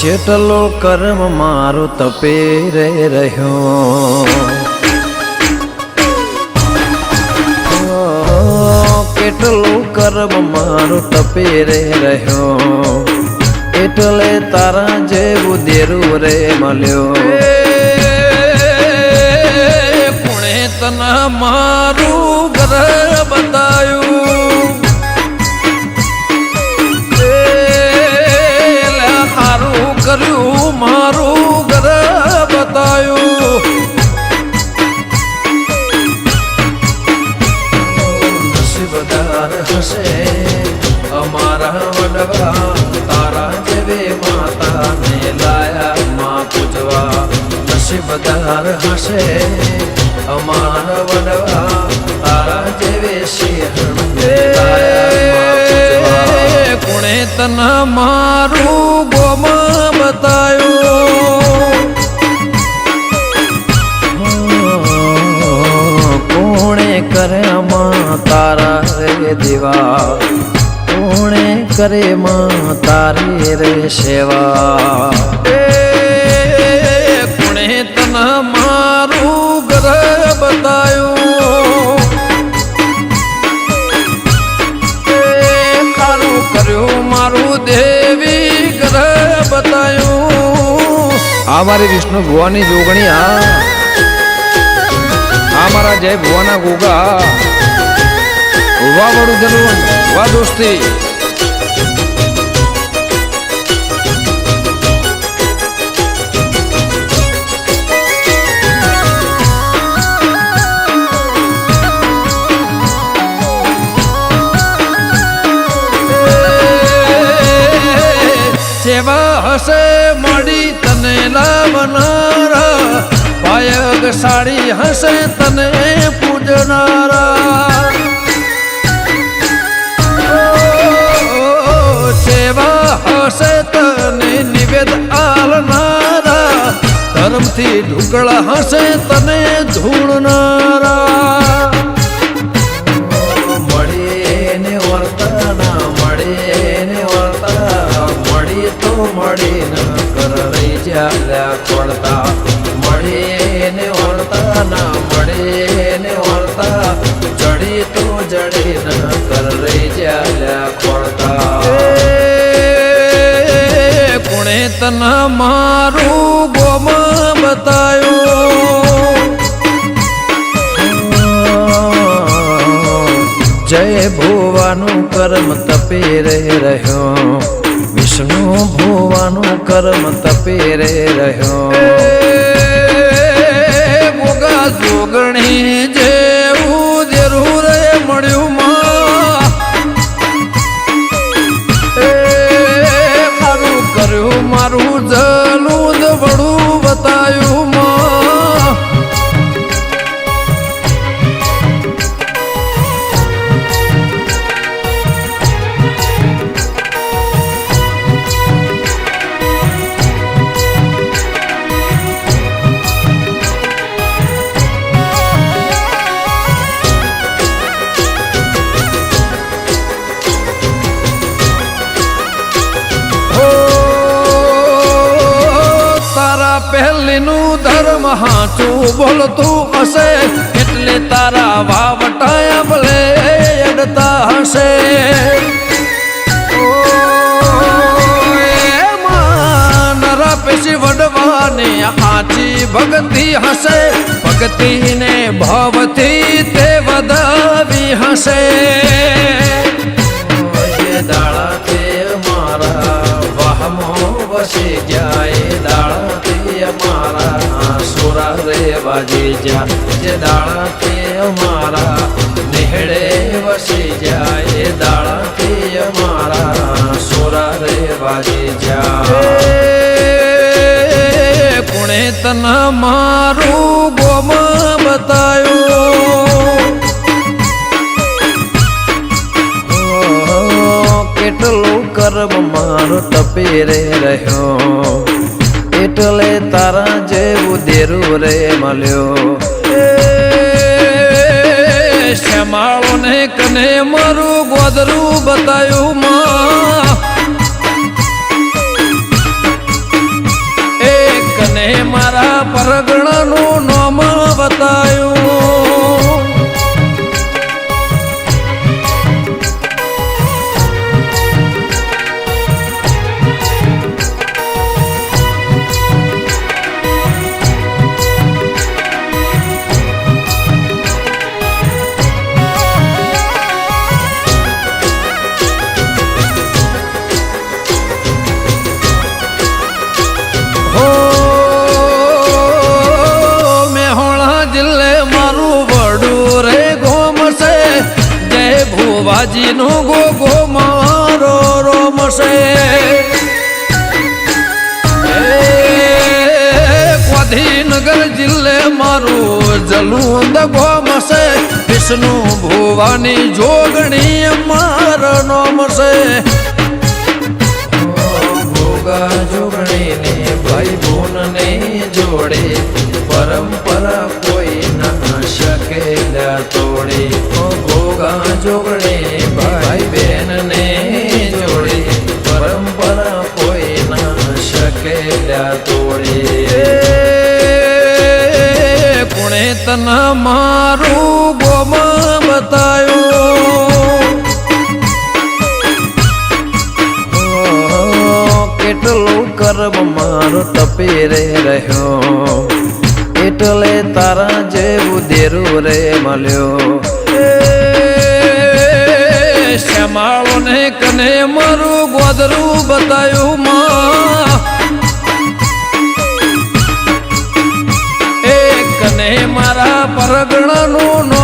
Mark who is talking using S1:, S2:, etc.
S1: જેટલો કર્મ મારો તપે રે રહ્યો. કેટલું કર્મ મારું તપે રે રહ્યો. એટલે તારા જેવું દેરું રે મળ્યો.
S2: પુણે તના મારું ઘર મારું ઘર બતાયું.
S1: નસીબદાર હશે અમારા વડવા તારા જેવે માતાને લાયા માં પૂજવા. નસીબદાર હશે અમારા વડવા તારા જેવે માં પૂજવા.
S2: મારું ગોમાં બતાયું?
S1: કરે માં તારા રે દેવા. કોણે કરે માં તારી રે સેવા.
S2: કોણે તને મારું ઘર બતાયું? એ કર્યું મારું દેવી ઘર બતાયું?
S1: આ મારી વિષ્ણુ ભુવાની જોગણી, હા. મારા જય ભુવાના ગોગા વાહ વડું જનવન વાહ દોસ્તી.
S2: સેવા હશે મળી તને લાવનારા સાડી હશે તને પૂજનારા. સેવા હશે તને નિવેદ આલનારા. ધર્મથી ઢુકળા હશે તને ધૂળનારા.
S1: મળીને વર્તના, મળીને વર્તા મળી તો મળી ન કર રહી
S2: તના મારું ગોમાં બતાયું
S1: જય ભુવાનું કર્મ તપે રે રહ્યો. વિષ્ણુ ભુવાનું કર્મ તપે રે રહ્યો.
S2: મારું પહેલીનું ધર્મ હાચું બોલતું હશે, એટલે તારા વાવટાયા ભલે અડતા હશે. વડવાની આચી ભક્તિ હશે, ભક્તિને ભાવથી તે વધાવી હશે.
S1: એ રે વાજી જા જે દાળાથી અમારા નેહડે વસી જાય દાળાથી અમારા સોરા રે વાજી જા.
S2: કોણે તના મારું ગોમાં બતાયું
S1: કેટલું કર્મ મારો ટપેરે રહ્યો. એટલે તારા જેવું દેરું રે મળ્યો.
S2: શ્યામાળો ને કને મારું ગોદરું બતાયું એ કને મારા પરગણાનું નોમ બતાયું. ભુવાજીનો ગો ગો મારો રોમશે ગાંધીનગર જિલ્લે મારું જલું ગોમ છે. વિષ્ણુ ભુવાની જોગણી મારો નોમશે
S1: ભોગા જોગણીને ભાઈ બોનને જોડે, પરંપરા કોઈ ના શકે તોડે.
S2: કોણે તના મારું ગોમાં બતાયો
S1: કેટલું કર્મ મારો તપી રે રહ્યો. એટલે તારા જેવું દેરું રે મળ્યો.
S2: શ્યામાળો ને કને મારું ગોદરું બતાયું માં રગણાનું